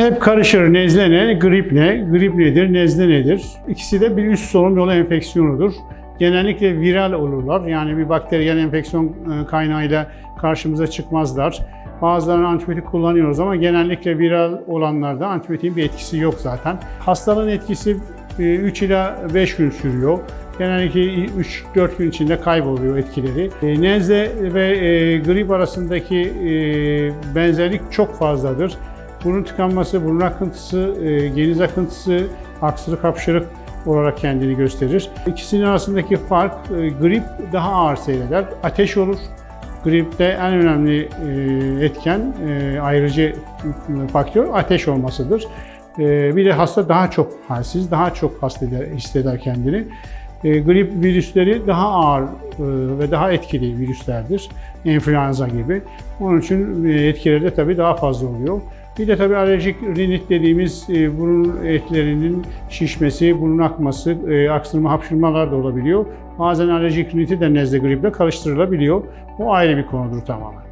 Hep karışır nezle ne, grip ne, grip nedir, nezle nedir? İkisi de bir üst solunum yolu enfeksiyonudur. Genellikle viral olurlar. Yani bir bakteriyel enfeksiyon e, kaynağıyla karşımıza çıkmazlar. Bazılarına antibiyotik kullanıyoruz ama genellikle viral olanlarda antibiyotiğin bir etkisi yok zaten. Hastalığın etkisi 3 ila 5 gün sürüyor. Genellikle 3-4 gün içinde kayboluyor etkileri. E, Nezle ve e, grip arasındaki e, benzerlik çok fazladır. Burun tıkanması, burun akıntısı, e, geniz akıntısı, aksırık hapşırık olarak kendini gösterir. İkisinin arasındaki fark e, grip daha ağır seyreder. Ateş olur. Gripte en önemli e, etken, ayrıcı faktör ateş olmasıdır. Bir de hasta daha çok halsiz, daha çok hasta eder- hisseder kendini. Grip virüsleri daha ağır ve daha etkili virüslerdir. Enfluenza gibi. Onun için etkileri de tabii daha fazla oluyor. Bir de tabii alerjik rinit dediğimiz e, burun etlerinin şişmesi, burun akması, e, aksırma, hapşırmalar da olabiliyor. Bazen alerjik riniti de nezle griple karıştırılabiliyor. O ayrı bir konudur tamamen.